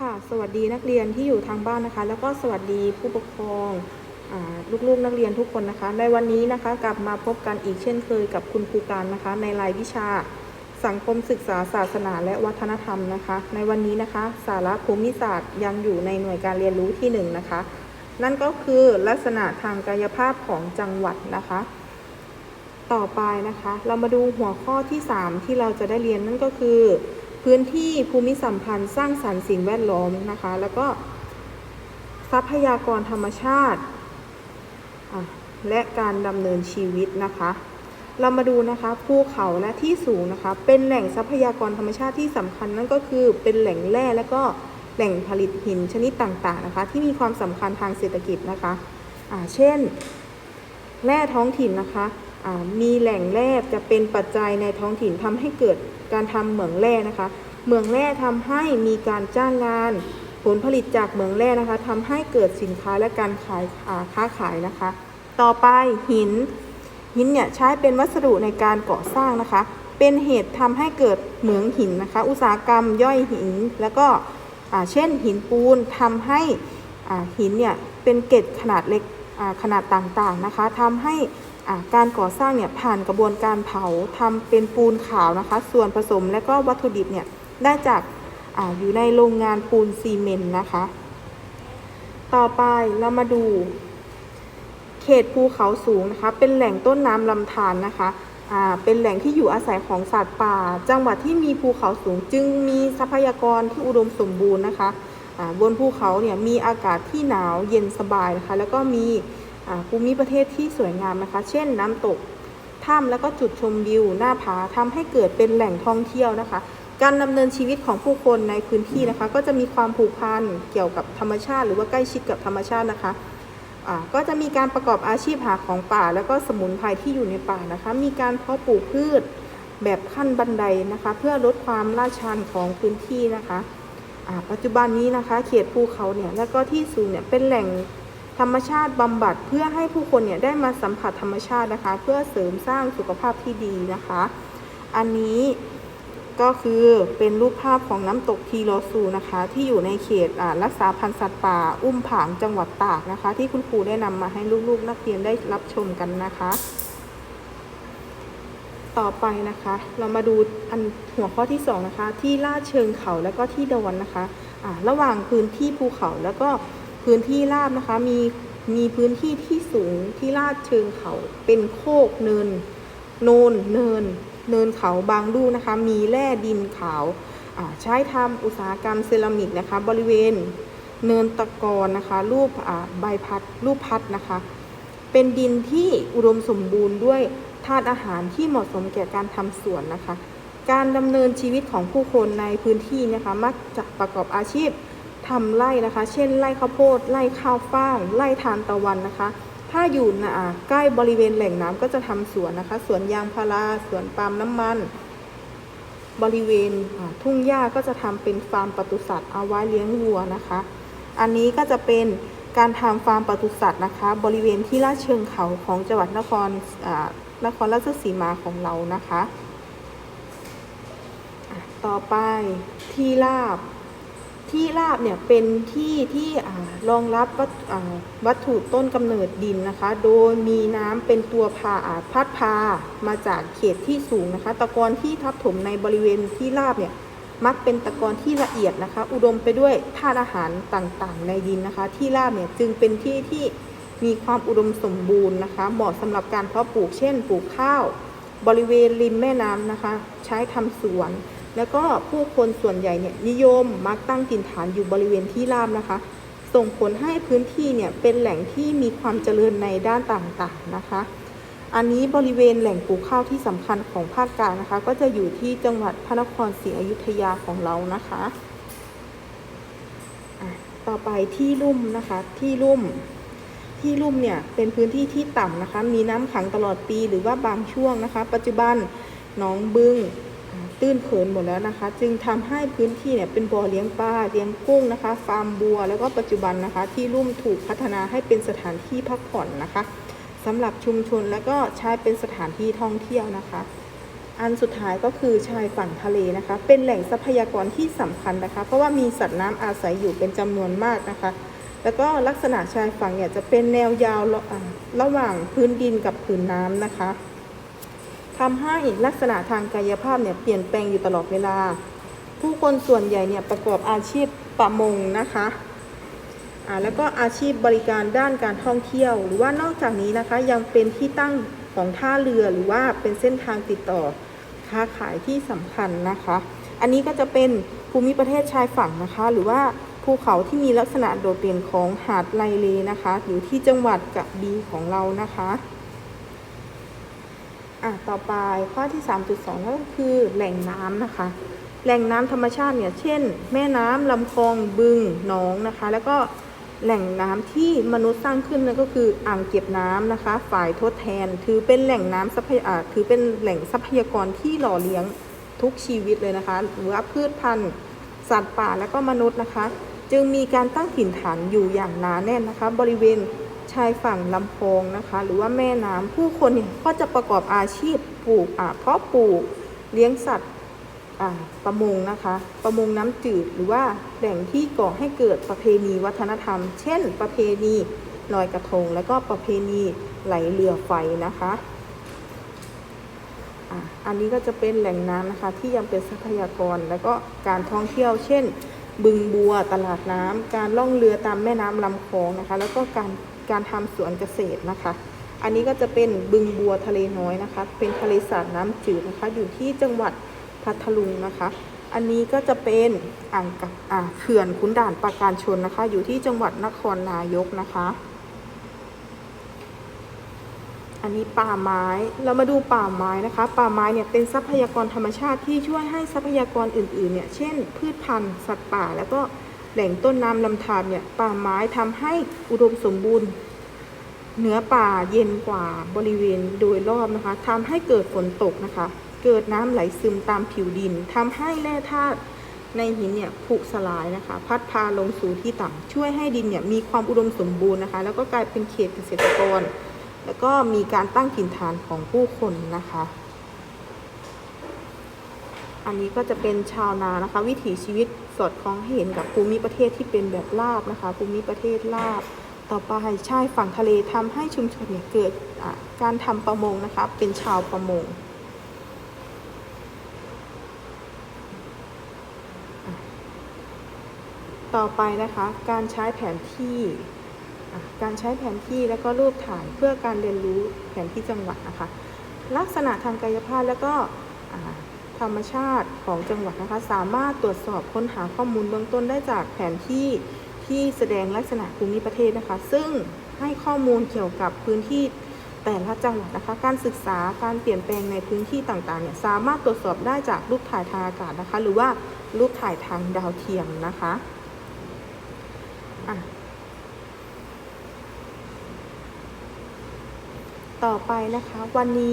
ค่ะ สวัสดีนักเรียนที่อยู่ทางบ้านนะคะ แล้วก็สวัสดีผู้ปกครองอลูกๆนักเรียนทุกคนนะคะ ในวันนี้นะคะกลับมาพบกันอีกเช่นเคยกับคุณครูการนะคะ ในรายวิชา สังคมศึกษาศาสนาและวัฒนธรรมนะคะ ในวันนี้นะคะ สาระภูมิศาสตร์ยังอยู่ในหน่วยการเรียนรู้ที่หนึ่งนะคะ นั่นก็คือลักษณะทางกายภาพของจังหวัดนะคะ ต่อไปนะคะ เรามาดูหัวข้อที่ 3 ที่เราจะได้เรียนนั่นก็คือ พื้นที่ภูมิสัมพันธ์สร้างสรรค์สิ่งแวดล้อมนะคะ แล้วก็ทรัพยากรธรรมชาติ และการดำเนินชีวิตนะคะ เรามาดูนะคะภูเขาและที่สูงนะคะ เป็นแหล่งทรัพยากรธรรมชาติที่สำคัญนั่นก็คือเป็นแหล่งแร่และก็แหล่งผลิตหินชนิดต่างๆนะคะ ที่มีความสำคัญทางเศรษฐกิจนะคะอ่าเช่น แร่ท้องถิ่นนะคะ มีแหล่งแร่จะเป็นปัจจัยในท้องถิ่นทำให้เกิดการทำเหมืองแร่นะคะ เหมืองแร่ทำให้มีการจ้างงาน ผลผลิตจากเหมืองแร่นะคะทำให้เกิดสินค้าและการขายค้าขายนะคะ ต่อไปหินหินเนี่ยใช้เป็นวัสดุในการก่อสร้างนะคะ เป็นเหตุทำให้เกิดเหมืองหินนะคะ อุตสาหกรรมย่อยหินแล้วก็เช่นหินปูนทำให้หินเนี่ยเป็นเกล็ดขนาดเล็กขนาดต่างๆนะคะทำให้ การก่อสร้างเนี่ยผ่านกระบวนการเผาทำเป็นปูนขาวนะคะ ส่วนผสมและก็วัตถุดิบเนี่ยได้จากอาอยู่ในโรงงานปูนซีเมนต์นะคะ ต่อไปเรามาดู เขตภูเขาสูงนะคะ เป็นแหล่งต้นน้ำลำธารนะคะเป็นแหล่งที่อยู่อาศัยของสัตว์ป่า จังหวัดที่มีภูเขาสูงจึงมีทรัพยากรที่อุดมสมบูรณ์นะคะบนภูเขาเนี่ยมีอากาศที่หนาวเย็นสบายนะคะ แล้วก็มี ภูมิประเทศที่สวยงามนะคะ เช่นน้ำตกถ้ำแล้วก็จุดชมวิวหน้าผาทำให้เกิดเป็นแหล่งท่องเที่ยวนะคะ การดำเนินชีวิตของผู้คนในพื้นที่นะคะ ก็จะมีความผูกพันเกี่ยวกับธรรมชาติ หรือว่าใกล้ชิดกับธรรมชาตินะคะก็จะมีการประกอบอาชีพหาของป่า แล้วก็สมุนไพรที่อยู่ในป่านะคะ มีการเพาะปลูกพืชแบบขั้นบันไดนะคะ เพื่อลดความลาดชันของพื้นที่นะคะปัจจุบันนี้นะคะ เขตภูเขาเนี่ยแล้วก็ที่สูงเนี่ยเป็นแหล่ง ธรรมชาติบำบัดเพื่อให้ผู้คนเนี่ยได้มาสัมผัสธรรมชาตินะคะ เพื่อเสริมสร้างสุขภาพที่ดีนะคะ อันนี้ก็คือเป็นรูปภาพของน้ำตกทีโรซูนะคะ ที่อยู่ในเขตอ่ารักษาพันธุ์สัตว์ป่า อุ้มผางจังหวัดตากนะคะ ที่คุณครูได้นำมาให้ลูกๆ นักเรียนได้รับชมกันนะคะ ต่อไปนะคะ เรามาดูอันหัวข้อที่สองนะคะ ที่ลาดเชิงเขาแล้วก็ที่ดอนนะคะอ่าระหว่างพื้นที่ภูเขาแล้วก็ พื้นที่ราบนะคะมีมีพื้นที่ที่สูงที่ลาดเชิงเขาเป็นโคกเนิน โนนเนิน เนินเขาบางลูกนะคะ มีแร่ดินขาวใช้ทำอุตสาหกรรมเซรามิกนะคะ บริเวณเนินตะกอนนะคะ รูปใบพัดรูปพัดนะคะ เป็นดินที่อุดมสมบูรณ์ด้วยธาตุอาหารที่เหมาะสมแก่การทำสวนนะคะ การดำเนินชีวิตของผู้คนในพื้นที่นะคะ มักจะประกอบอาชีพ ทำไร่นะคะ เช่นไร่ข้าวโพดไร่ข้าวฟ่างไร่ทานตะวันนะคะ ถ้าอยู่นะใกล้บริเวณแหล่งน้ำก็จะทำสวนนะคะสวนยางพาราสวนปาล์มน้ำมัน บริเวณทุ่งหญ้าก็จะทำเป็นฟาร์มปศุสัตว์เอาไว้เลี้ยงวัวนะคะ อันนี้ก็จะเป็นการทำฟาร์มปศุสัตว์นะคะ บริเวณที่ลาดเชิงเขาของจังหวัดนครนครราชสีมาของเรานะคะอะต่อไปที่ราบ ที่ราบเนี่ยเป็นที่ที่รองรับวัตวัตถุต้นกำเนิดดินนะคะ โดยมีน้ำเป็นตัวพาอ่าพัดพามาจากเขตที่สูงนะคะ ตะกอนที่ทับถมในบริเวณที่ราบเนี่ยมักเป็นตะกอนที่ละเอียดนะคะ อุดมไปด้วยธาตุอาหารต่างๆ ในดินนะคะ ที่ราบเนี่ยจึงเป็นที่ที่มีความอุดมสมบูรณ์นะคะ เหมาะสำหรับการเพาะปลูกเช่น ปลูกข้าว บริเวณริมแม่น้ำนะคะ ใช้ทำสวน แล้วก็ผู้คนส่วนใหญ่เนี่ยนิยมมักตั้งถิ่นฐานอยู่บริเวณที่ราบนะคะ ส่งผลให้พื้นที่เนี่ยเป็นแหล่งที่มีความเจริญในด้านต่างๆนะคะ อันนี้บริเวณแหล่งปลูกข้าวที่สำคัญของภาคกลางนะคะ ก็จะอยู่ที่จังหวัดพระนครศรีอยุธยาของเรานะคะอะต่อไปที่ลุ่มนะคะที่ลุ่ม ที่ลุ่มเนี่ยเป็นพื้นที่ที่ต่ำนะคะ มีน้ำขังตลอดปีหรือว่าบางช่วงนะคะ ปัจจุบันหนองบึงตื้นเขินหมดแล้วนะคะ จึงทำให้พื้นที่เนี่ยเป็นบ่อเลี้ยงปลาเลี้ยงกุ้งนะคะ ฟาร์มบัว แล้วก็ปัจจุบันนะคะ ที่ลุ่มถูกพัฒนาให้เป็นสถานที่พักผ่อนนะคะสำหรับชุมชนแล้วก็ใช้เป็นสถานที่ท่องเที่ยวนะคะ อันสุดท้ายก็คือชายฝั่งทะเลนะคะ เป็นแหล่งทรัพยากรที่สำคัญนะคะ เพราะว่ามีสัตว์น้ำอาศัยอยู่เป็นจำนวนมากนะคะ แล้วก็ลักษณะชายฝั่งเนี่ยจะเป็นแนวยาวระระหว่างพื้นดินกับผืนน้ำนะคะทำให้ลักษณะทางกายภาพเนี่ยเปลี่ยนแปลงอยู่ตลอดเวลา ผู้คนส่วนใหญ่เนี่ยประกอบอาชีพประมงนะคะอ่าแล้วก็อาชีพบริการด้านการท่องเที่ยว หรือว่านอกจากนี้นะคะยังเป็นที่ตั้งของท่าเรือหรือว่าเป็นเส้นทางติดต่อค้าขายที่สำคัญนะคะ อันนี้ก็จะเป็นภูมิประเทศชายฝั่งนะคะ หรือว่า ภูเขาที่มีลักษณะโดดเด่นของหาดไลเลนะคะ อยู่ที่จังหวัดกระบี่ของเรานะคะอะต่อไปข้อที่ 3.2 ก็คือแหล่งน้ำนะคะ แหล่งน้ำธรรมชาติเนี่ย เช่น แม่น้ำลำคลองบึงหนองนะคะ แล้วก็แหล่งน้ำที่มนุษย์สร้างขึ้นนั่นก็คืออ่างเก็บน้ำนะคะ ฝ่ายทดแทน ถือเป็นแหล่งน้ำทรัพยาถือเป็นแหล่งทรัพยากรที่หล่อเลี้ยงทุกชีวิตเลยนะคะ หรือว่าพืชพันธุ์ สัตว์ป่าและก็มนุษย์นะคะ จึงมีการตั้งถิ่นฐานอยู่อย่างหนาแน่นนะคะ บริเวณชายฝั่งลำคลองนะคะ หรือว่าแม่น้ำผู้คนเนี่ยก็จะประกอบอาชีพปลูกอ่าเพาะปลูกเลี้ยงสัตว์อ่าประมงนะคะ ประมงน้ำจืดหรือว่าแหล่งที่ก่อให้เกิดประเพณีวัฒนธรรม เช่น ประเพณีลอยกระทง และก็ประเพณีไหลเรือไฟนะคะอะอันนี้ก็จะเป็นแหล่งน้ำนะคะที่ยังเป็นทรัพยากร และก็การท่องเที่ยว เช่น บึงบัวตลาดน้ำการล่องเรือตามแม่น้ำลำคลองนะคะ แล้วก็การการทำสวนเกษตรนะคะ อันนี้ก็จะเป็นบึงบัวทะเลน้อยนะคะ เป็นทะเลสาบน้ำจืดนะคะ อยู่ที่จังหวัดพัทลุงนะคะ อันนี้ก็จะเป็นอ่างกับอ่าเขื่อนขุนด่านปราการชนนะคะ อยู่ที่จังหวัดนครนายกนะคะ อันนี้ป่าไม้ เรามาดูป่าไม้นะคะ ป่าไม้เนี่ยเป็นทรัพยากรธรรมชาติที่ช่วยให้ทรัพยากรอื่นๆเนี่ย เช่น พืชพันธุ์ สัตว์ป่า แล้วก็แหล่งต้นน้ำลำธารเนี่ย ป่าไม้ทำให้อุดมสมบูรณ์ เหนือป่าเย็นกว่าบริเวณโดยรอบนะคะทำให้เกิดฝนตกนะคะ เกิดน้ำไหลซึมตามผิวดินทำให้แร่ธาตุในหินเนี่ยผุสลายนะคะ พัดพาลงสู่ที่ต่ำช่วยให้ดินเนี่ยมีความอุดมสมบูรณ์นะคะ แล้วก็กลายเป็นเขตเกษตรกร แล้วก็มีการตั้งถิ่นฐานของผู้คนนะคะ อันนี้ก็จะเป็นชาวนานะคะ วิถีชีวิตสอดคล้องเห็นกับภูมิประเทศที่เป็นแบบราบนะคะ ภูมิประเทศราบ ต่อไปใชายฝั่งทะเลทำให้ชุมชนเนี่ยเกิดการทำประมงนะคะ เป็นชาวประมงต่อไปนะคะ การใช้แผนที่ การใช้แผนที่แล้วก็รูปถ่ายเพื่อการเรียนรู้แผนที่จังหวัดนะคะ ลักษณะทางกายภาพแล้วก็ธรรมชาติของจังหวัดนะคะ สามารถตรวจสอบค้นหาข้อมูลเบื้องต้นได้จากแผนที่ที่แสดงลักษณะภูมิประเทศนะคะ ซึ่งให้ข้อมูลเกี่ยวกับพื้นที่แต่ละจังหวัดนะคะ การศึกษาการเปลี่ยนแปลงในพื้นที่ต่างๆเนี่ยสามารถตรวจสอบได้จากรูปถ่ายทางอากาศนะคะ หรือว่ารูปถ่ายทางดาวเทียมนะคะ ต่อไปนะคะ วันนี้